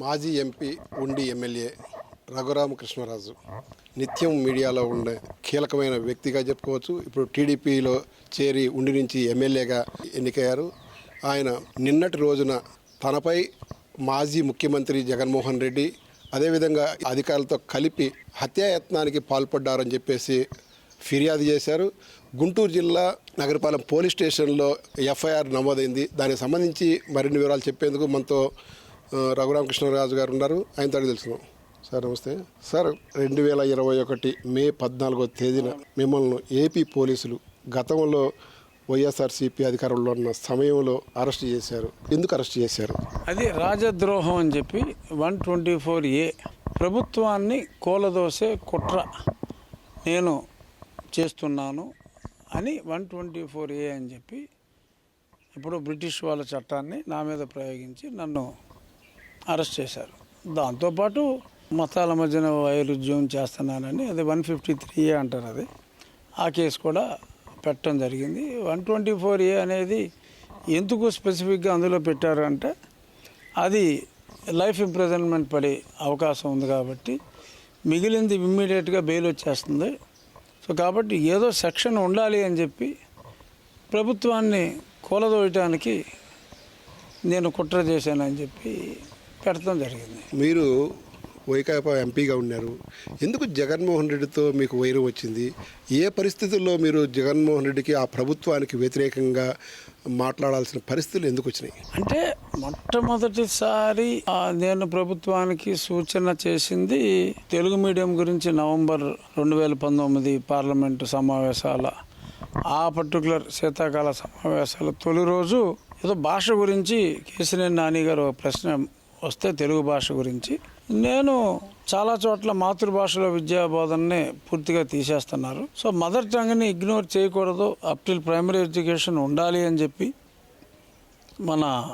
మాజీ ఎంపీ ఉండి ఎమ్మెల్యే రఘురామకృష్ణరాజు నిత్యం మీడియాలో ఉండే కీలకమైన వ్యక్తిగా చెప్పుకోవచ్చు. ఇప్పుడు టీడీపీలో చేరి ఉండి నుంచి ఎమ్మెల్యేగా ఎన్నికయ్యారు. ఆయన నిన్నటి రోజున తనపై మాజీ ముఖ్యమంత్రి జగన్మోహన్ రెడ్డి అదేవిధంగా అధికారులతో కలిపి హత్యాయత్నానికి పాల్పడ్డారని చెప్పేసి ఫిర్యాదు చేశారు. గుంటూరు జిల్లా నగరపాలెం పోలీస్ స్టేషన్లో ఎఫ్ఐఆర్ నమోదైంది. దానికి సంబంధించి మరిన్ని వివరాలు చెప్పేందుకు మనతో రఘురామకృష్ణరాజు గారు ఉన్నారు. ఆయన తడి తెలుసుకున్నాం సార్ నమస్తే. సార్ రెండు వేల ఇరవై ఒకటి మే పద్నాలుగో తేదీన మిమ్మల్ని ఏపీ పోలీసులు గతంలో వైఎస్ఆర్సీపీ అధికారంలో ఉన్న సమయంలో అరెస్ట్ చేశారు. ఎందుకు అరెస్ట్ చేశారు? అది రాజద్రోహం అని చెప్పి వన్ ట్వంటీ ఫోర్ ఏ ప్రభుత్వాన్ని కూలదోసే కుట్ర నేను చేస్తున్నాను అని వన్ ట్వంటీ ఫోర్ ఏ అని చెప్పి ఇప్పుడు బ్రిటిష్ వాళ్ళ చట్టాన్ని నా మీద ప్రయోగించి నన్ను అరెస్ట్ చేశారు. దాంతోపాటు మతాల మధ్యన వైరుధ్యం చేస్తున్నానని అది వన్ ఫిఫ్టీ త్రీ ఏ అంటారు అది. ఆ కేసు కూడా పెట్టడం జరిగింది. వన్ ట్వంటీ ఫోర్ ఏ అనేది ఎందుకు స్పెసిఫిక్గా అందులో పెట్టారు అంటే అది లైఫ్ ఇంప్రిజన్మెంట్ పడే అవకాశం ఉంది కాబట్టి మిగిలింది ఇమ్మీడియట్గా బెయిల్ వచ్చేస్తుంది. సో కాబట్టి ఏదో సెక్షన్ ఉండాలి అని చెప్పి ప్రభుత్వాన్ని కూలదోయటానికి నేను కుట్ర చేశానని చెప్పి పెట్టడం జరిగింది. మీరు వైకాపా ఎంపీగా ఉన్నారు. ఎందుకు జగన్మోహన్ రెడ్డితో మీకు వైరం వచ్చింది? ఏ పరిస్థితుల్లో మీరు జగన్మోహన్ రెడ్డికి ఆ ప్రభుత్వానికి వ్యతిరేకంగా మాట్లాడాల్సిన పరిస్థితులు ఎందుకు వచ్చినాయి? అంటే మొట్టమొదటిసారి నేను ప్రభుత్వానికి సూచన చేసింది తెలుగు మీడియం గురించి నవంబర్ రెండు వేల పంతొమ్మిది పార్లమెంటు సమావేశాల ఆ పర్టికులర్ శీతాకాల సమావేశాల తొలి రోజు ఏదో భాష గురించి కేసినేని నాని గారు ప్రశ్న వస్తే తెలుగు భాష గురించి. నేను చాలా చోట్ల మాతృభాషలో విద్యా బోధనని పూర్తిగా తీసేస్తున్నారు. సో మదర్ టంగ్ని ఇగ్నోర్ చేయకూడదు. అప్ టిల్ ప్రైమరీ ఎడ్యుకేషన్ ఉండాలి అని చెప్పి మన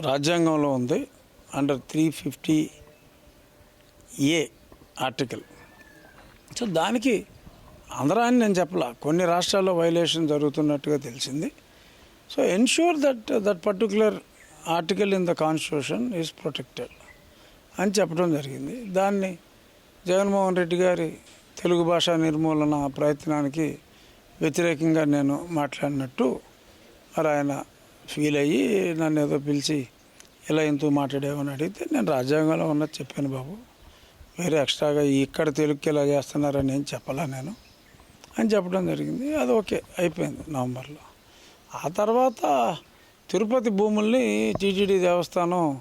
రాజ్యాంగంలో ఉంది. Under three fifty A article. So దానికి అందరాన్ని నేను చెప్పలా. కొన్ని రాష్ట్రాల్లో వైలేషన్ జరుగుతున్నట్టుగా తెలిసింది. So ensure that that particular article in the constitution is protected అని చెప్పడం జరిగింది. దాన్ని జగన్మోహన్ రెడ్డి గారి తెలుగు భాష నిర్మూలన ప్రయత్నానికి వ్యతిరేకంగా నేను మాట్లాడినట్టు మరి ఆయన ఫీల్ అయ్యి నన్ను ఏదో పిలిచి ఇలా ఎందుకు మాట్లాడేమని అడిగితే నేను రాజ్యాంగంలో ఉన్నది చెప్పాను బాబు. వేరే ఎక్స్ట్రాగా ఇక్కడ తెలుగుకి ఇలా చేస్తున్నారని ఏం చెప్పాలా నేను అని చెప్పడం జరిగింది. అది ఓకే అయిపోయింది నవంబర్లో. ఆ తర్వాత తిరుపతి భూముల్ని టీటీడీ దేవస్థానం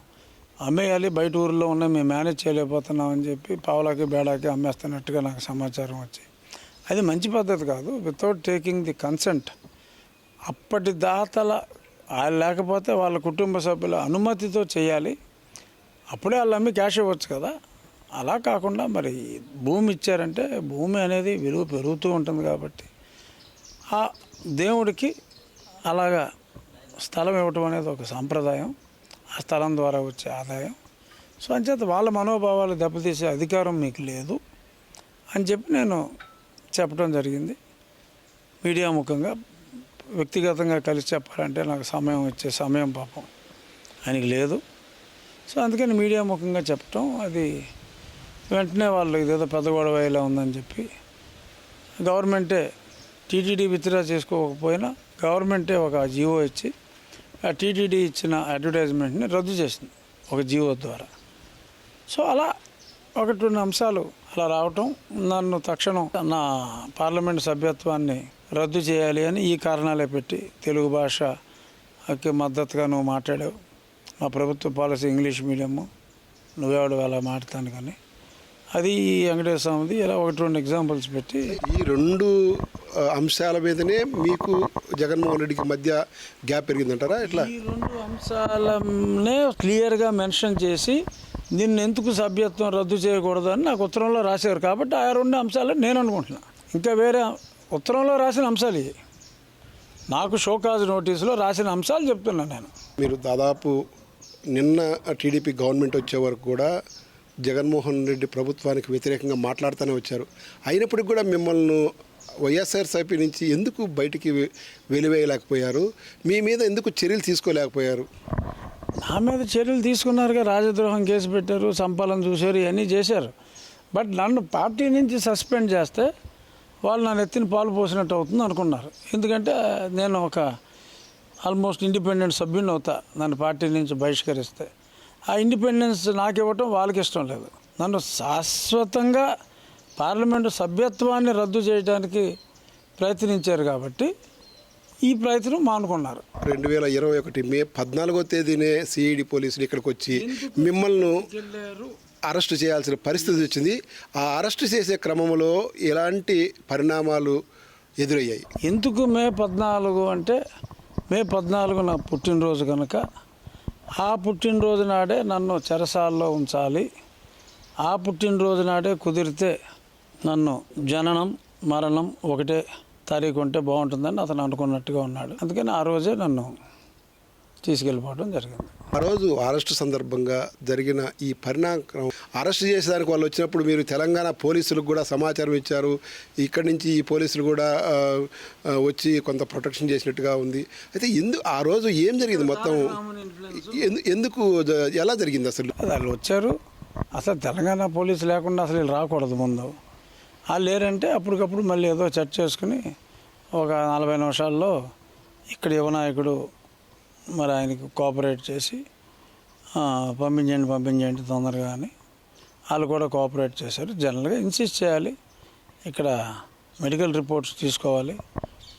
అమ్మేయాలి బయట ఊర్లో ఉన్న మేము మేనేజ్ చేయలేకపోతున్నామని చెప్పి పావులకి బేడాకి అమ్మేస్తున్నట్టుగా నాకు సమాచారం వచ్చి. అది మంచి పద్ధతి కాదు. వితౌట్ టేకింగ్ ది కన్సెంట్ అప్పటి దాతల లేకపోతే వాళ్ళ కుటుంబ సభ్యుల అనుమతితో చేయాలి. అప్పుడే వాళ్ళు అమ్మి క్యాష్ ఇవ్వచ్చు కదా. అలా కాకుండా మరి భూమి ఇచ్చారంటే భూమి అనేది విలువ పెరుగుతూ ఉంటుంది కాబట్టి ఆ దేవుడికి అలాగా స్థలం ఇవ్వటం అనేది ఒక సాంప్రదాయం. ఆ స్థలం ద్వారా వచ్చే ఆదాయం. సో అంచేత వాళ్ళ మనోభావాలు దెబ్బతీసే అధికారం మీకు లేదు అని చెప్పి నేను చెప్పడం జరిగింది. మీడియా ముఖంగా వ్యక్తిగతంగా కలిసి చెప్పాలంటే నాకు సమయం వచ్చే సమయం పాపం ఆయనకి లేదు. సో అందుకని మీడియా ముఖంగా చెప్పటం అది వెంటనే వాళ్ళు ఇదేదో పెద్ద గొడవ ఇలా ఉందని చెప్పి గవర్నమెంటే టీటీడీ విత్డ్రా చేసుకోకపోయినా గవర్నమెంటే ఒక జీవో ఇచ్చి టీటీడీ ఇచ్చిన అడ్వర్టైజ్మెంట్ని రద్దు చేసింది ఒక జీవో ద్వారా. సో అలా ఒకటి రెండు అంశాలు అలా రావటం నన్ను తక్షణం నా పార్లమెంట్ సభ్యత్వాన్ని రద్దు చేయాలి అని ఈ కారణాలే పెట్టి తెలుగు భాషకి మద్దతుగా నువ్వు మాట్లాడావు. మా ప్రభుత్వ పాలసీ ఇంగ్లీష్ మీడియము నువ్వెవడు అలా మాట్లాడతాను కానీ. అది ఈ వెంకటేశ్వర స్వామిది ఇలా ఒకటి రెండు ఎగ్జాంపుల్స్ పెట్టి ఈ రెండు అంశాల మీదనే మీకు జగన్మోహన్ రెడ్డికి మధ్య గ్యాప్ పెరిగిందంటారా? ఎట్లా? ఈ రెండు అంశాలనే క్లియర్గా మెన్షన్ చేసి నిన్ను ఎందుకు సభ్యత్వం రద్దు చేయకూడదు అని నాకు ఉత్తరంలో రాశారు. కాబట్టి ఆ రెండు అంశాలు నేను అనుకుంటున్నా. ఇంకా వేరే ఉత్తరంలో రాసిన అంశాలు ఇవి. నాకు షోకాజ్ నోటీసులో రాసిన అంశాలు చెప్తున్నా నేను. మీరు దాదాపు నిన్న టీడీపీ గవర్నమెంట్ వచ్చే వరకు కూడా జగన్మోహన్ రెడ్డి ప్రభుత్వానికి వ్యతిరేకంగా మాట్లాడుతూనే వచ్చారు. అయినప్పటికీ కూడా మిమ్మల్ని వైఎస్ఆర్సీపీ నుంచి ఎందుకు బయటికి వెలివేయలేకపోయారు? మీ మీద ఎందుకు చర్యలు తీసుకోలేకపోయారు? నా మీద చర్యలు తీసుకున్నారుగా రాజద్రోహం కేసు పెట్టారు సంపాలన చూశారు ఇవన్నీ చేశారు. బట్ నన్ను పార్టీ నుంచి సస్పెండ్ చేస్తే వాళ్ళు నన్ను ఎత్తిన పాలు పోసినట్టు అవుతుంది అనుకున్నారు. ఎందుకంటే నేను ఒక ఆల్మోస్ట్ ఇండిపెండెంట్ సభ్యుని అవుతా నన్ను పార్టీ నుంచి బహిష్కరిస్తే. ఆ ఇండిపెండెన్స్ నాకు ఇవ్వటం వాళ్ళకి ఇష్టం లేదు. నన్ను శాశ్వతంగా పార్లమెంటు సభ్యత్వాన్ని రద్దు చేయడానికి ప్రయత్నించారు కాబట్టి ఈ ప్రయత్నం మానుకున్నారు. రెండు వేల ఇరవై ఒకటి మే పద్నాలుగో తేదీనే సిఐడి పోలీసులు ఇక్కడికి వచ్చి మిమ్మల్ని అరెస్ట్ చేయాల్సిన పరిస్థితి వచ్చింది. ఆ అరెస్ట్ చేసే క్రమంలో ఎలాంటి పరిణామాలు ఎదురయ్యాయి? ఎందుకు మే పద్నాలుగు అంటే మే పద్నాలుగు నా పుట్టినరోజు కనుక ఆ పుట్టినరోజు నాడే నన్ను చెరసాల్లో ఉంచాలి. ఆ పుట్టినరోజు నాడే కుదిరితే నన్ను జననం మరణం ఒకటే తారీఖు ఉంటే బాగుంటుందని అతను అనుకున్నట్టుగా ఉన్నాడు. అందుకని ఆ రోజే నన్ను తీసుకెళ్ళిపోవడం జరిగింది. ఆ రోజు అరెస్ట్ సందర్భంగా జరిగిన ఈ పరిణామం అరెస్ట్ చేసేదానికి వాళ్ళు వచ్చినప్పుడు మీరు తెలంగాణ పోలీసులకు కూడా సమాచారం ఇచ్చారు. ఇక్కడి నుంచి ఈ పోలీసులు కూడా వచ్చి కొంత ప్రొటెక్షన్ చేసినట్టుగా ఉంది. అయితే ఎందు ఆ రోజు ఏం జరిగింది మొత్తం? ఎందు- ఎందుకు ఎలా జరిగింది అసలు? వాళ్ళు వచ్చారు. అసలు తెలంగాణ పోలీసు లేకుండా అసలు రాకూడదు ముందు. వాళ్ళు లేరంటే అప్పటికప్పుడు మళ్ళీ ఏదో చర్చ చేసుకుని ఒక నలభై నిమిషాల్లో ఇక్కడ యువనాయకుడు మరి ఆయనకి కోఆపరేట్ చేసి పంపించండి పంపించండి తొందరగా అని వాళ్ళు కూడా కోఆపరేట్ చేశారు. జనరల్గా ఇన్సిస్ట్ చేయాలి. ఇక్కడ మెడికల్ రిపోర్ట్స్ తీసుకోవాలి.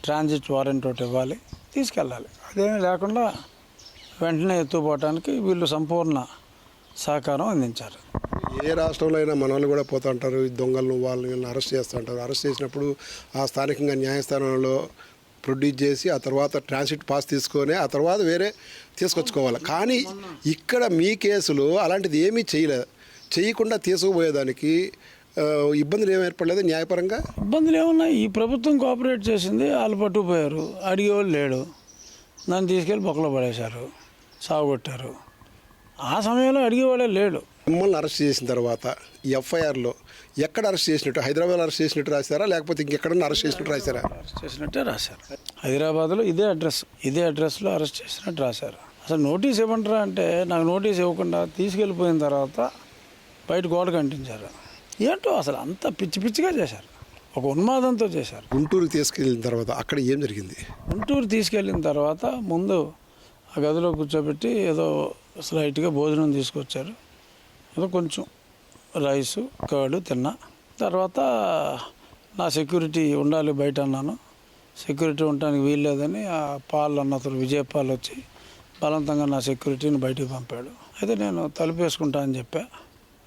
ట్రాన్సిట్ వారెంట్ ఒకటి ఇవ్వాలి. తీసుకెళ్ళాలి. అదేమీ లేకుండా వెంటనే ఎత్తుపోవటానికి వీళ్ళు సంపూర్ణ సహకారం అందించారు. ఏ రాష్ట్రంలో అయినా మన వాళ్ళు కూడా పోతూ ఉంటారు దొంగలను వాళ్ళని అరెస్ట్ చేస్తూ ఉంటారు అరెస్ట్ చేసినప్పుడు ఆ స్థానికంగా న్యాయస్థానంలో ప్రొడ్యూస్ చేసి ఆ తర్వాత ట్రాన్సిట్ పాస్ తీసుకొని ఆ తర్వాత వేరే తీసుకొచ్చుకోవాలి. కానీ ఇక్కడ మీ కేసులో అలాంటిది ఏమీ చేయలేదు చేయకుండా తీసుకుపోయేదానికి ఇబ్బందులు ఏమి ఏర్పడలేదు న్యాయపరంగా? ఇబ్బందులు ఏమున్నాయి? ఈ ప్రభుత్వం కోఆపరేట్ చేసింది వాళ్ళు పట్టుకుపోయారు. అడిగేవాళ్ళు లేడు. నన్ను తీసుకెళ్ళి బొక్కలో పడేశారు. సాగుకొట్టారు ఆ సమయంలో అడిగేవాడే లేడు. మిమ్మల్ని అరెస్ట్ చేసిన తర్వాత ఎఫ్ఐఆర్లో ఎక్కడ అరెస్ట్ చేసినట్టు హైదరాబాద్ అరెస్ట్ చేసినట్టు రాశారా? లేకపోతే ఇంకెక్కడన్నా అరెస్ట్ చేసినట్టు రాశారా? అరెస్ట్ చేసినట్టే రాశారు. హైదరాబాద్లో ఇదే అడ్రస్ ఇదే అడ్రస్లో అరెస్ట్ చేసినట్టు రాశారు. అసలు నోటీస్ ఇవ్వమంటారా అంటే నాకు నోటీస్ ఇవ్వకుండా తీసుకెళ్ళిపోయిన తర్వాత బయట గోడ కంటించారు. ఏంటో అసలు అంత పిచ్చి పిచ్చిగా చేశారు. ఒక ఉన్మాదంతో చేశారు. గుంటూరుకి తీసుకెళ్ళిన తర్వాత అక్కడ ఏం జరిగింది? గుంటూరు తీసుకెళ్ళిన తర్వాత ముందు ఆ గదిలో కూర్చోబెట్టి ఏదో స్లైట్గా భోజనం తీసుకొచ్చారు. ఏదో కొంచెం రైసు కర్డ్ తిన్నా. తర్వాత నా సెక్యూరిటీ ఉండాలి బయట అన్నాను. సెక్యూరిటీ ఉండటానికి వీల్లేదని ఆ పాల్ అన్న అతను విజయపాల్ వచ్చి బలవంతంగా నా సెక్యూరిటీని బయటికి పంపాడు. అయితే నేను తలుపు వేసుకుంటా అని చెప్పా.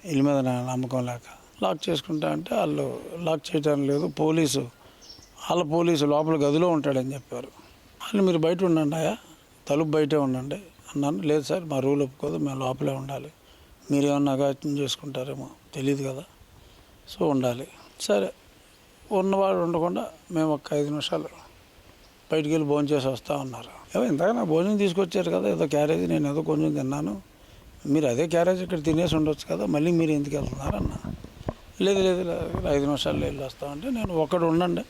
ఇల్లు మీద నా నమ్మకం లేక. లాక్ చేసుకుంటా అంటే వాళ్ళు లాక్ చేయటం లేదు పోలీసు వాళ్ళ పోలీసు లోపల గదిలో ఉంటాడని చెప్పారు. వాళ్ళు మీరు బయట ఉండండి అయ్యా. తలుపు బయటే ఉండండి అన్నాను. లేదు సార్ మా రూల్ ఒప్పుకోదు మేము లోపలే ఉండాలి. మీరు ఏమన్నా చేసుకుంటారేమో తెలియదు కదా. సో ఉండాలి. సరే. ఉన్నవాడు ఉండకుండా మేము ఒక ఐదు నిమిషాలు బయటికి వెళ్ళి భోజనం చేసి వస్తా ఉన్నారు ఏమో ఇందాక నా భోజనం తీసుకొచ్చారు కదా ఏదో క్యారేజ్ నేను ఏదో కొంచెం తిన్నాను. మీరు అదే క్యారేజ్ ఇక్కడ తినేసి ఉండొచ్చు కదా మళ్ళీ మీరు ఎందుకు వెళ్తున్నారన్న లేదు లేదు లేదు, ఐదు నిమిషాల్లో వెళ్ళి వస్తామంటే నేను ఒకడు ఉండండి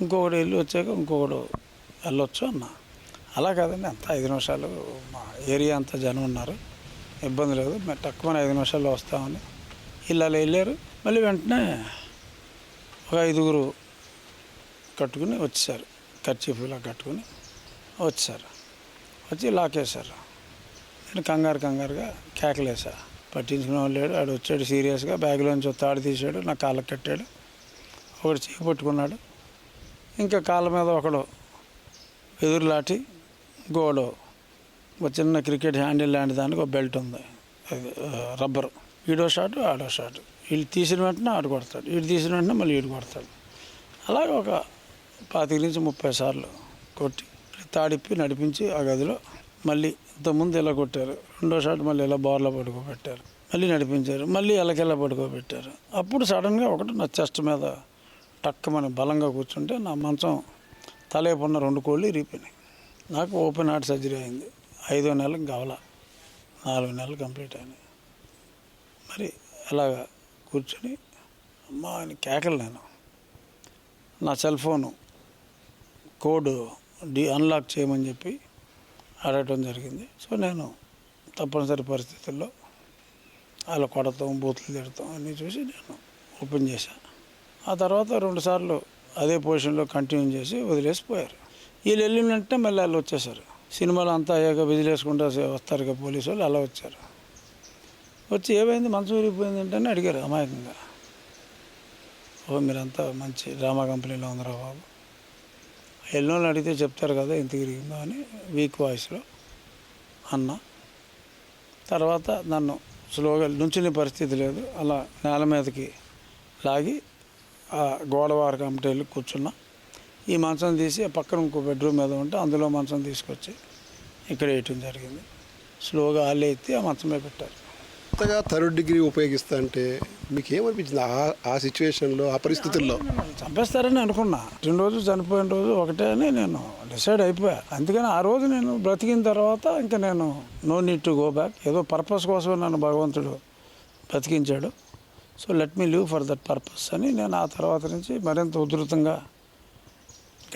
ఇంకొకటి వెళ్ళి వచ్చాక ఇంకొకడు వెళ్ళొచ్చు అన్న. అలా కాదండి అంత ఐదు నిమిషాలు మా ఏరియా అంతా జనం ఉన్నారు. ఇబ్బంది లేదు. మేము తక్కువ ఐదు నిమిషాల్లో వస్తామని వీళ్ళు అలా వెళ్ళారు. మళ్ళీ వెంటనే ఒక ఐదుగురు కట్టుకుని వచ్చేసారు కర్చీఫ్లా కట్టుకుని వచ్చారు. వచ్చి లాకేశారు నేను కంగారు కంగారుగా కేకలేసా. పట్టించుకునే వాళ్ళు లేడు. ఆడు వచ్చాడు సీరియస్గా. బ్యాగ్లోంచి తాడు తీసాడు నా కాళ్ళకి కట్టాడు. ఒకడు చేయి పట్టుకున్నాడు. ఇంకా కాళ్ళ మీద ఒకడు ఎదురులాటి గోడో ఒక చిన్న క్రికెట్ హ్యాండిల్ లాంటి దానికి ఒక బెల్ట్ ఉంది. అది రబ్బరు. ఈడో షాట్ ఆడో షాట్. వీళ్ళు తీసిన వెంటనే ఆడు కొడతాడు. వీడు తీసిన వెంటనే మళ్ళీ ఈడు కొడతాడు. అలాగే ఒక పాతిక నుంచి ముప్పై సార్లు కొట్టి తాడిప్పి నడిపించి ఆ గదిలో మళ్ళీ ఇంతకుముందు ఇలా కొట్టారు. రెండో షాట్ మళ్ళీ ఇలా బోర్లో పడుకోబెట్టారు. మళ్ళీ నడిపించారు. మళ్ళీ ఎలకెలా పడుకోబెట్టారు. అప్పుడు సడన్గా ఒకటి నా చెస్ట్ మీద టక్కమని బలంగా కూర్చుంటే నా మంచం తలేపున్న రెండు కోళ్ళు ఇరిగిపోయినాయి నాకు ఓపెన్ హార్ట్ సర్జరీ అయింది. ఐదో నెలకు కావాల. నాలుగు నెలలు కంప్లీట్ అయినాయి మరి అలాగా కూర్చొని అమ్మా అని కేకలు నేను. నా సెల్ ఫోను కోడ్ డి అన్లాక్ చేయమని చెప్పి అడగటం జరిగింది. సో నేను తప్పనిసరి పరిస్థితుల్లో వాళ్ళు కొడతాం బూతులు తిడతాం అన్నీ చూసి నేను ఓపెన్ చేశాను ఆ తర్వాత రెండుసార్లు అదే పొజిషన్లో కంటిన్యూ చేసి వదిలేసిపోయారు వీళ్ళు వెళ్ళిన వెంటనే మళ్ళీ వాళ్ళు వచ్చేసారు. సినిమాలు అంతా అయ్యాక వదిలేసుకుంటూ వస్తారు కదా పోలీసు వాళ్ళు అలా వచ్చారు. వచ్చి ఏమైంది? మనసు ఊరిపోయింది ఏంటని అడిగారు అమాయకంగా. ఓ మీరంతా మంచి డ్రామా కంపెనీలో ఉందిరా బాబు? ఎన్నోళ్ళు అడిగితే చెప్తారు కదా ఇంత తిరిగిందో అని వీక్ వాయిస్లో అన్న. తర్వాత నన్ను స్లోగా నుంచుని పరిస్థితి లేదు. అలా నేల మీదకి లాగి ఆ గోడవార కమిటీలు కూర్చున్నా. ఈ మంచం తీసి పక్కన ఇంకో బెడ్రూమ్ మీద ఉంటే అందులో మంచం తీసుకొచ్చి ఇక్కడ వేయటం జరిగింది. స్లోగా ఆళ్ళు ఎత్తి ఆ మంచం మీద పెట్టారు. కొత్తగా థర్డ్ డిగ్రీ ఉపయోగిస్తా అంటే మీకు ఏమనిపించింది ఆ ఆ సిచ్యువేషన్లో ఆ పరిస్థితుల్లో? చంపేస్తారని అనుకున్నా. రెండు రోజులు చనిపోయిన రోజు ఒకటే అని నేను డిసైడ్ అయిపోయా. అందుకని ఆ రోజు నేను బ్రతికిన తర్వాత ఇంకా నేను no need to go back. ఏదో పర్పస్ కోసం నన్ను భగవంతుడు బ్రతికించాడు. So let me live for that purpose అని నేను ఆ తర్వాత నుంచి మరింత ఉధృతంగా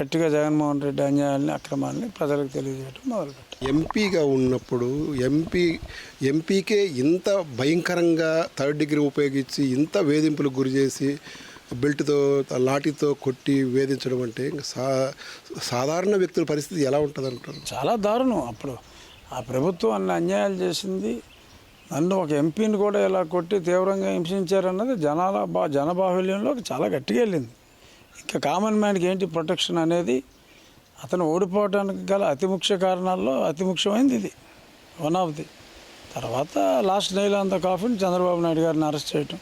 గట్టిగా జగన్మోహన్ రెడ్డి అన్యాయాన్ని అక్రమాన్ని ప్రజలకు తెలియజేయడం మొదలుపెట్టాను ఎంపీగా ఉన్నప్పుడు ఎంపీ ఎంపీకే ఇంత భయంకరంగా థర్డ్ డిగ్రీ ఉపయోగించి ఇంత వేధింపులకు గురి చేసి బెల్ట్తో లాఠీతో కొట్టి వేధించడం అంటే ఇంకా సా సాధారణ వ్యక్తుల పరిస్థితి ఎలా ఉంటుంది అంటారు చాలా దారుణం అప్పుడు. ఆ ప్రభుత్వం అన్ని అన్యాయాలు చేసింది. నన్ను ఒక ఎంపీని కూడా ఇలా కొట్టి తీవ్రంగా హింసించారన్నది జనాల బా జనబాహుల్యంలో చాలా గట్టిగా వెళ్ళింది. ఇంకా కామన్ మ్యాన్కి ఏంటి ప్రొటెక్షన్ అనేది? అతను ఓడిపోవడానికి గల అతి ముఖ్య కారణాల్లో అతి ముఖ్యమైనది ఇది. వన్ ఆఫ్ ది తర్వాత లాస్ట్ నైల్ అంత కాఫీని చంద్రబాబు నాయుడు గారిని అరెస్ట్ చేయటం.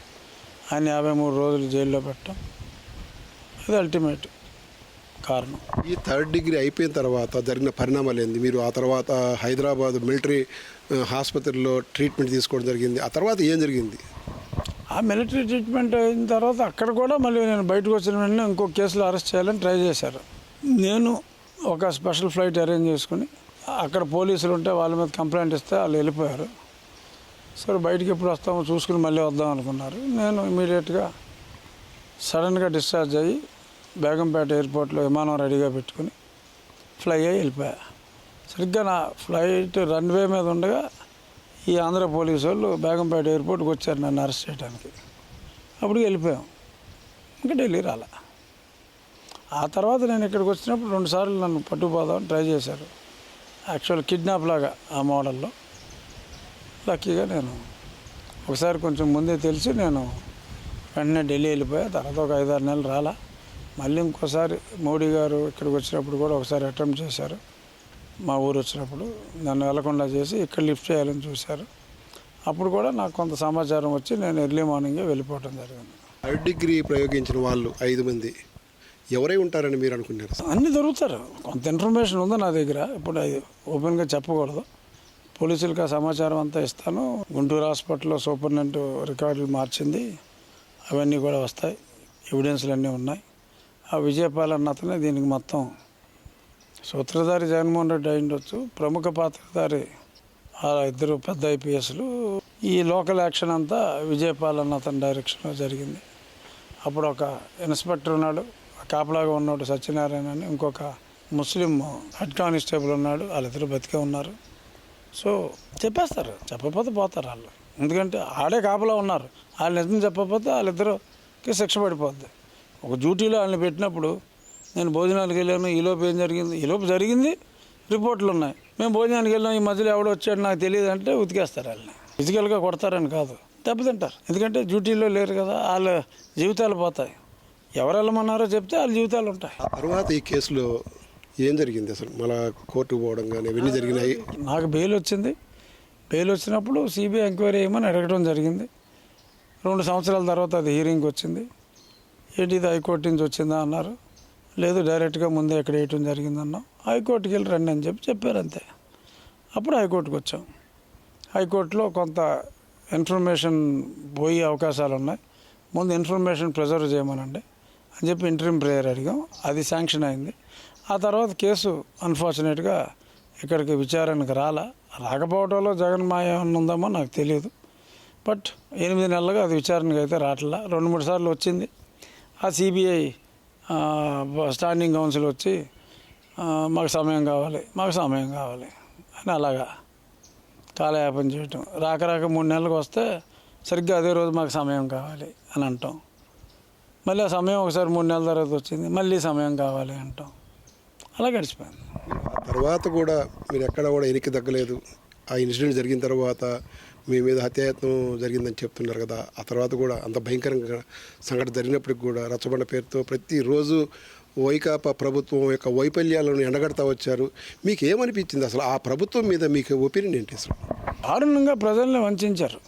ఆయన యాభై మూడు రోజులు జైల్లో పెట్టడం ఇది అల్టిమేట్ కారణం. ఈ థర్డ్ డిగ్రీ అయిపోయిన తర్వాత జరిగిన పరిణామాలు ఏంది? మీరు ఆ తర్వాత హైదరాబాద్ మిలిటరీ ఆసుపత్రిలో ట్రీట్మెంట్ తీసుకోవడం జరిగింది. ఆ తర్వాత ఏం జరిగింది? ఆ మిలిటరీ ట్రీట్మెంట్ అయిన తర్వాత అక్కడ కూడా మళ్ళీ నేను బయటకు వచ్చిన వెంటనే ఇంకో కేసులో అరెస్ట్ చేయాలని ట్రై చేశారు. నేను ఒక స్పెషల్ ఫ్లైట్ అరేంజ్ చేసుకుని అక్కడ పోలీసులు ఉంటే వాళ్ళ మీద కంప్లైంట్ ఇస్తే వాళ్ళు వెళ్ళిపోయారు. సరే బయటికి ఎప్పుడు వస్తామో చూసుకుని మళ్ళీ వద్దాం అనుకున్నారు. నేను ఇమీడియట్గా సడన్గా డిశ్చార్జ్ అయ్యి బేగంపేట ఎయిర్పోర్ట్లో విమానం రెడీగా పెట్టుకుని ఫ్లై అయ్యి వెళ్ళిపోయా. సరిగ్గా నా ఫ్లైట్ రన్వే మీద ఉండగా ఈ ఆంధ్ర పోలీసు వాళ్ళు బేగంపేట ఎయిర్పోర్ట్కి వచ్చారు నన్ను అరెస్ట్ చేయడానికి. అప్పుడు వెళ్ళిపోయాం. ఇంకా ఢిల్లీ రాలే. ఆ తర్వాత నేను ఇక్కడికి వచ్చినప్పుడు రెండుసార్లు నన్ను పట్టుకుపోదామని ట్రై చేశారు. యాక్చువల్ కిడ్నాప్ లాగా ఆ మోడల్లో. లక్కీగా నేను ఒకసారి కొంచెం ముందే తెలిసి నేను వెంటనే ఢిల్లీ వెళ్ళిపోయా. తర్వాత ఒక ఐదారు నెలలు రాలా. మళ్ళీ ఇంకోసారి మోడీ గారు ఇక్కడికి వచ్చినప్పుడు కూడా ఒకసారి అటెంప్ట్ చేశారు. మా ఊరు వచ్చినప్పుడు నన్ను వెళ్ళకుండా చేసి ఇక్కడ లిఫ్ట్ చేయాలని చూశారు. అప్పుడు కూడా నాకు కొంత సమాచారం వచ్చి నేను ఎర్లీ మార్నింగే వెళ్ళిపోవటం జరిగింది. థర్డ్ డిగ్రీ ప్రయోగించిన వాళ్ళు ఐదు మంది ఎవరై ఉంటారని మీరు అనుకున్నారు? అన్నీ దొరుకుతారు. కొంత ఇన్ఫర్మేషన్ ఉంది నా దగ్గర. ఇప్పుడు అది ఓపెన్గా చెప్పకూడదు. పోలీసులకు ఆ సమాచారం అంతా ఇస్తాను. గుంటూరు హాస్పిటల్లో సూపరింటెండెంట్ రికార్డులు మార్చింది. అవన్నీ కూడా వస్తాయి. ఎవిడెన్స్లు అన్నీ ఉన్నాయి. ఆ విజయపాల్ అన్న అతనే దీనికి మొత్తం సూత్రధారి జగన్మోహన్ రెడ్డి అయి ఉండొచ్చు ప్రముఖ పాత్రధారి ఆ ఇద్దరు పెద్ద ఐపీఎస్లు. ఈ లోకల్ యాక్షన్ అంతా విజయపాల్ అన్న అతని డైరెక్షన్లో జరిగింది. అప్పుడు ఒక ఇన్స్పెక్టర్ ఉన్నాడు కాపలాగా ఉన్నాడు సత్యనారాయణ అని. ఇంకొక ముస్లిం హెడ్ కానిస్టేబుల్ ఉన్నాడు వాళ్ళిద్దరు బతికే ఉన్నారు. సో చెప్పేస్తారు చెప్పకపోతే పోతారు వాళ్ళు. ఎందుకంటే ఆడే కాపలా ఉన్నారు. వాళ్ళు నిజం చెప్పకపోతే వాళ్ళిద్దరికి శిక్ష పడిపోద్ది. ఒక డ్యూటీలో వాళ్ళని పెట్టినప్పుడు నేను భోజనానికి వెళ్ళాను ఈలోపు ఏం జరిగింది? ఈలోపు జరిగింది రిపోర్ట్లు ఉన్నాయి. మేము భోజనానికి వెళ్ళాం ఈ మధ్యలో ఎవడో వచ్చాడు నాకు తెలియదు అంటే ఉతికేస్తారు వాళ్ళని. ఫిజికల్గా కొడతారని కాదు. దెబ్బతింటారు. ఎందుకంటే డ్యూటీలో లేరు కదా వాళ్ళ జీవితాలు పోతాయి. ఎవరు వెళ్ళమన్నారో చెప్తే వాళ్ళ జీవితాలు ఉంటాయి. తర్వాత ఈ కేసులో ఏం జరిగింది అసలు? మళ్ళా కోర్టుకు పోవడం కానీ ఇవన్నీ జరిగినాయి? నాకు బెయిల్ వచ్చింది. బెయిల్ వచ్చినప్పుడు సిబిఐ ఎంక్వైరీ చేయమని అడగడం జరిగింది. రెండు సంవత్సరాల తర్వాత అది హీరింగ్కి వచ్చింది. ఏంటి ఇది హైకోర్టు నుంచి వచ్చిందా అన్నారు. లేదు డైరెక్ట్గా ముందే ఎక్కడ వేయటం జరిగిందన్నాం. హైకోర్టుకి వెళ్ళి రండి అని చెప్పి చెప్పారు అంతే. అప్పుడు హైకోర్టుకి వచ్చాం. హైకోర్టులో కొంత ఇన్ఫర్మేషన్ పోయే అవకాశాలు ఉన్నాయి. ముందు ఇన్ఫర్మేషన్ ప్రిజర్వ్ చేయమనండి అని చెప్పి ఇంటర్వ్యూ ప్రేయర్ అడిగాం. అది శాంక్షన్ అయింది. ఆ తర్వాత కేసు అన్ఫార్చునేట్గా ఇక్కడికి విచారణకు రాలా. రాకపోవటంలో జగన్ మాయ ఏమన్నా ఉందేమో నాకు తెలియదు బట్ ఎనిమిది నెలలుగా అది విచారణకు అయితే రావట్లా రెండు మూడు సార్లు వచ్చింది. ఆ సిబిఐ స్టాండింగ్ కౌన్సిల్ వచ్చి మాకు సమయం కావాలి మాకు సమయం కావాలి అని అలాగా కాలయాపన చేయటం. రాక రాక మూడు నెలలకు వస్తే సరిగ్గా అదే రోజు మాకు సమయం కావాలి అని అంటాం. మళ్ళీ ఆ సమయం ఒకసారి మూడు నెలల తర్వాత వచ్చింది మళ్ళీ సమయం కావాలి అంటాం. అలా గడిచిపోయింది. తర్వాత కూడా మీరు ఎక్కడ కూడా ఎనికి తగ్గలేదు. ఆ ఇన్సిడెంట్ జరిగిన తర్వాత మీ మీద హత్యాయత్నం జరిగిందని చెప్తున్నారు కదా. ఆ తర్వాత కూడా అంత భయంకరంగా సంఘటన జరిగినప్పటికి కూడా రచ్చబండ పేరుతో ప్రతిరోజు వైకాపా ప్రభుత్వం యొక్క వైఫల్యాలను ఎండగడతా వచ్చారు. మీకు ఏమనిపించింది అసలు? ఆ ప్రభుత్వం మీద మీకు ఒపీనియన్ ఏంటి అసలు? దారుణంగా ప్రజల్ని వంచారు.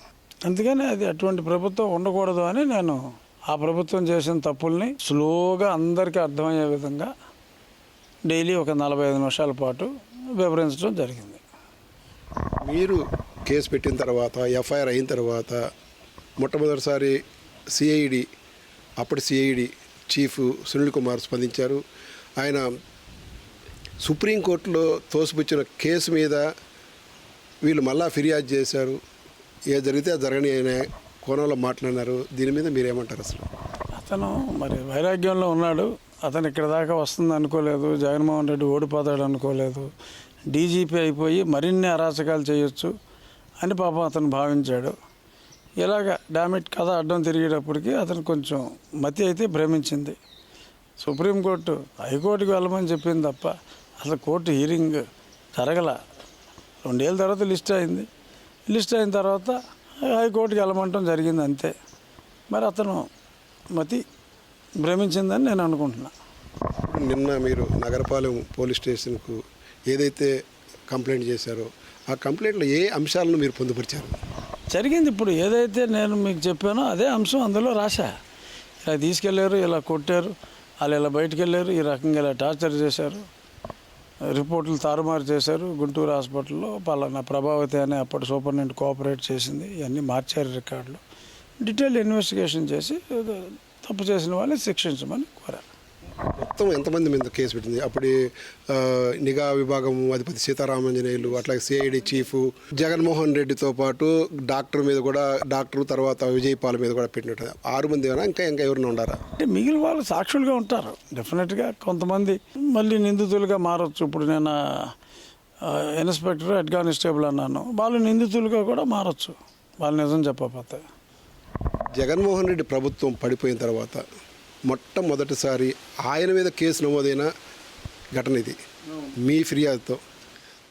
అందుకని అది అటువంటి ప్రభుత్వం ఉండకూడదు అని నేను ఆ ప్రభుత్వం చేసిన తప్పుల్ని స్లోగా అందరికీ అర్థమయ్యే విధంగా డైలీ ఒక నలభై ఐదు నిమిషాల పాటు వివరించడం జరిగింది. మీరు కేసు పెట్టిన తర్వాత ఎఫ్ఐఆర్ అయిన తర్వాత మొట్టమొదటిసారి సిఐడి అప్పటి సిఐడి చీఫ్ సునీల్ కుమార్ స్పందించారు. ఆయన సుప్రీంకోర్టులో తోసిపుచ్చిన కేసు మీద వీళ్ళు మళ్ళా ఫిర్యాదు చేశారు. ఏ జరిగితే జరగని అనే కోణంలో మాట్లాడినారు. దీని మీద మీరేమంటారు అసలు? అతను మరి వైరాగ్యంలో ఉన్నాడు. అతను ఇక్కడ దాకా వస్తుంది అనుకోలేదు. జగన్మోహన్ రెడ్డి ఓడిపోతాడు అనుకోలేదు. డీజీపీ అయిపోయి మరిన్ని అరాచకాలు చేయొచ్చు. అని పాపం అతను భావించాడు. ఇలాగ డామిట్ కథ అడ్డం తిరిగేటప్పటికి అతను కొంచెం మతి అయితే భ్రమించింది. సుప్రీంకోర్టు హైకోర్టుకి వెళ్ళమని చెప్పింది తప్ప అసలు కోర్టు హీరింగ్ జరగల. రెండేళ్ళ తర్వాత లిస్ట్ అయింది. లిస్ట్ అయిన తర్వాత హైకోర్టుకి వెళ్ళమంటం జరిగింది అంతే. మరి అతను మతి భ్రమించిందని నేను అనుకుంటున్నా. నిన్న మీరు నగరపాలెం పోలీస్ స్టేషన్కు ఏదైతే కంప్లైంట్ చేశారో ఆ కంప్లైంట్లో ఏ అంశాలను మీరు పొందుపరిచారు? జరిగింది ఇప్పుడు ఏదైతే నేను మీకు చెప్పానో అదే అంశం అందులో రాశా. ఇలా తీసుకెళ్ళారు ఇలా కొట్టారు వాళ్ళు ఇలా బయటకు వెళ్ళారు ఈ రకంగా ఇలా టార్చర్ చేశారు రిపోర్ట్లు తారుమారు చేశారు గుంటూరు హాస్పిటల్లో పలానా ప్రభావతి అనే అప్పటి సూపరింటెండెంట్ కోఆపరేట్ చేసింది ఇవన్నీ మార్చారు రికార్డులు. డీటెయిల్ ఇన్వెస్టిగేషన్ చేసి తప్పు చేసిన వాళ్ళని శిక్షించమని కోరారు. మొత్తం ఎంతమంది మీద కేసు పెట్టింది? అప్పుడు నిఘా విభాగం అధిపతి సీతారామాంజనేయులు అట్లాగే సిఐడి చీఫ్ జగన్మోహన్ రెడ్డితో పాటు డాక్టర్ మీద కూడా డాక్టర్ తర్వాత విజయపాల్ మీద కూడా పెట్టినట్టు ఆరు మంది ఏమైనా? ఇంకా ఇంకా ఎవరైనా ఉండారా? అంటే మిగిలిన వాళ్ళు సాక్షులుగా ఉంటారు. డెఫినెట్గా కొంతమంది మళ్ళీ నిందితులుగా మారచ్చు. ఇప్పుడు నేను ఇన్స్పెక్టర్ హెడ్ కానిస్టేబుల్ అన్నాను. వాళ్ళు నిందితులుగా కూడా మారచ్చు. వాళ్ళు నిజం చెప్పకపోతే. జగన్మోహన్ రెడ్డి ప్రభుత్వం పడిపోయిన తర్వాత మొట్టమొదటిసారి ఆయన మీద కేసు నమోదైన ఘటన ఇది. మీ ఫిర్యాదుతో.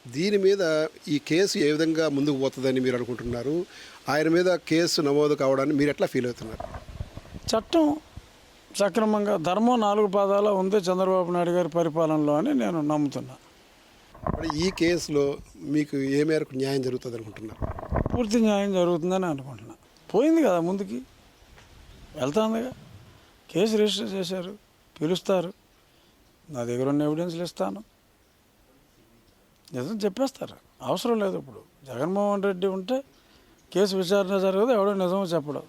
దీని మీద ఈ కేసు ఏ విధంగా ముందుకు పోతుందని మీరు అనుకుంటున్నారు? ఆయన మీద కేసు నమోదు కావడాన్ని మీరు ఎట్లా ఫీల్ అవుతున్నారు? చట్టం సక్రమంగా ధర్మం నాలుగు పాదాల ఉంది చంద్రబాబు నాయుడు గారి పరిపాలనలో అని నేను నమ్ముతున్నా. ఈ కేసులో మీకు ఏ మేరకు న్యాయం జరుగుతుంది అనుకుంటున్నారు? పూర్తి న్యాయం జరుగుతుందని అనుకుంటున్నా. పోయింది కదా ముందుకి. వెళ్తాందిగా. కేసు రిజిస్టర్ చేశారు పిలుస్తారు. నా దగ్గర ఉన్న ఎవిడెన్స్లు ఇస్తాను. నిజం చెప్పేస్తారు. అవసరం లేదు ఇప్పుడు. జగన్మోహన్ రెడ్డి ఉంటే కేసు విచారణ జరగదు ఎవడో నిజం చెప్పడం.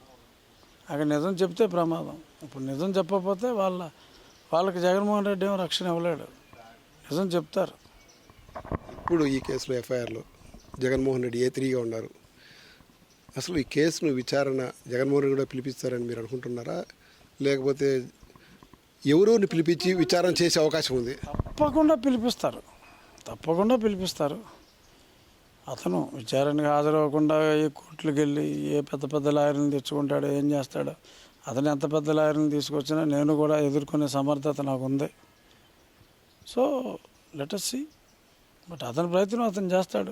అక్కడ నిజం చెప్తే ప్రమాదం. ఇప్పుడు నిజం చెప్పకపోతే వాళ్ళ వాళ్ళకి జగన్మోహన్ రెడ్డి ఏమో రక్షణ ఇవ్వలేడు. నిజం చెప్తారు. ఇప్పుడు ఈ కేసులో ఎఫ్ఐఆర్లో జగన్మోహన్ రెడ్డి ఏ త్రీగా ఉన్నారు? అసలు ఈ కేసును విచారణ జగన్మోహన్ రెడ్డి కూడా పిలిపిస్తారని మీరు అనుకుంటున్నారా? లేకపోతే ఎవరోని పిలిపించి విచారం చేసే అవకాశం ఉంది. తప్పకుండా పిలిపిస్తారు. తప్పకుండా పిలిపిస్తారు. అతను విచారణకు హాజరవ్వకుండా ఏ కోర్టులకు వెళ్ళి ఏ పెద్ద పెద్ద లాయర్ని తెచ్చుకుంటాడో ఏం చేస్తాడో అతను ఎంత పెద్ద లాయర్ని తీసుకొచ్చినా నేను కూడా ఎదుర్కొనే సమర్థత నాకు ఉంది. సో లెటస్ బట్ అతని ప్రయత్నం అతను చేస్తాడు.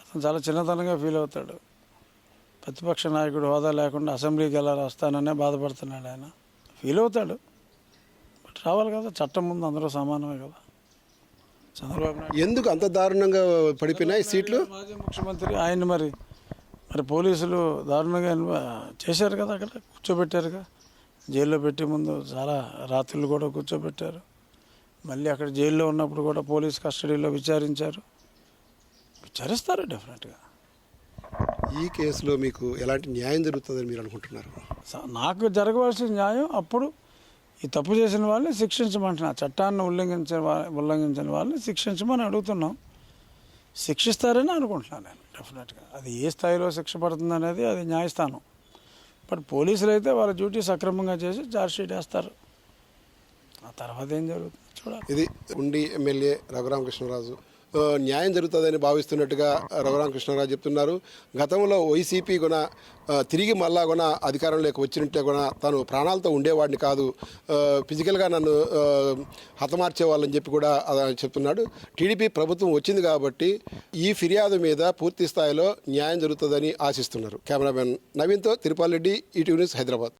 అతను చాలా చిన్నతనంగా ఫీల్ అవుతాడు. ప్రతిపక్ష నాయకుడు హోదా లేకుండా అసెంబ్లీకి ఎలా వస్తాననే బాధపడుతున్నాడు ఆయన. ఫీల్ అవుతాడు. బట్ రావాలి కదా చట్టం ముందు అందరూ సమానమే కదా. చంద్రబాబు నాయుడు ఎందుకు అంత దారుణంగా పడిపోయినాయి సీట్లు? మాజీ ముఖ్యమంత్రి ఆయన మరి మరి పోలీసులు దారుణంగా చేశారు కదా అక్కడ కూర్చోబెట్టారుగా. జైల్లో పెట్టి ముందు చాలా రాత్రులు కూడా కూర్చోబెట్టారు. మళ్ళీ అక్కడ జైల్లో ఉన్నప్పుడు కూడా పోలీస్ కస్టడీలో విచారించారు. విచారిస్తారు డెఫినెట్గా ఈ కేసులో మీకు ఎలాంటి న్యాయం జరుగుతుందని మీరు అనుకుంటున్నారు? నాకు జరగవలసిన న్యాయం అప్పుడు ఈ తప్పు చేసిన వాళ్ళని శిక్షించమంటున్నా. చట్టాన్ని ఉల్లంఘించిన ఉల్లంఘించిన వాళ్ళని శిక్షించమని అడుగుతున్నాం. శిక్షిస్తారని అనుకుంటున్నాను నేను డెఫినెట్గా. అది ఏ స్థాయిలో శిక్ష పడుతుంది అనేది అది న్యాయస్థానం. బట్ పోలీసులు అయితే వాళ్ళ డ్యూటీ సక్రమంగా చేసి చార్జ్ షీట్ వేస్తారు. ఆ తర్వాత ఏం జరుగుతుంది? చూడాలి. ఇది ఉండి ఎమ్మెల్యే రఘురామకృష్ణరాజు. న్యాయం జరుగుతుందని భావిస్తున్నట్టుగా రఘురామకృష్ణారావు చెప్తున్నారు. గతంలో వైసీపీ గుణ తిరిగి మళ్ళా గుణ అధికారంలోకి వచ్చినట్టే గుణ తను ప్రాణాలతో ఉండేవాడిని కాదు. ఫిజికల్గా నన్ను హతమార్చేవాళ్ళని చెప్పి కూడా చెప్తున్నాడు. టీడీపీ ప్రభుత్వం వచ్చింది కాబట్టి ఈ ఫిర్యాదు మీద పూర్తి స్థాయిలో న్యాయం జరుగుతుందని ఆశిస్తున్నారు. కెమెరామెన్ నవీన్తో తిరుపాల్ రెడ్డి ఈటీవీ న్యూస్ హైదరాబాద్.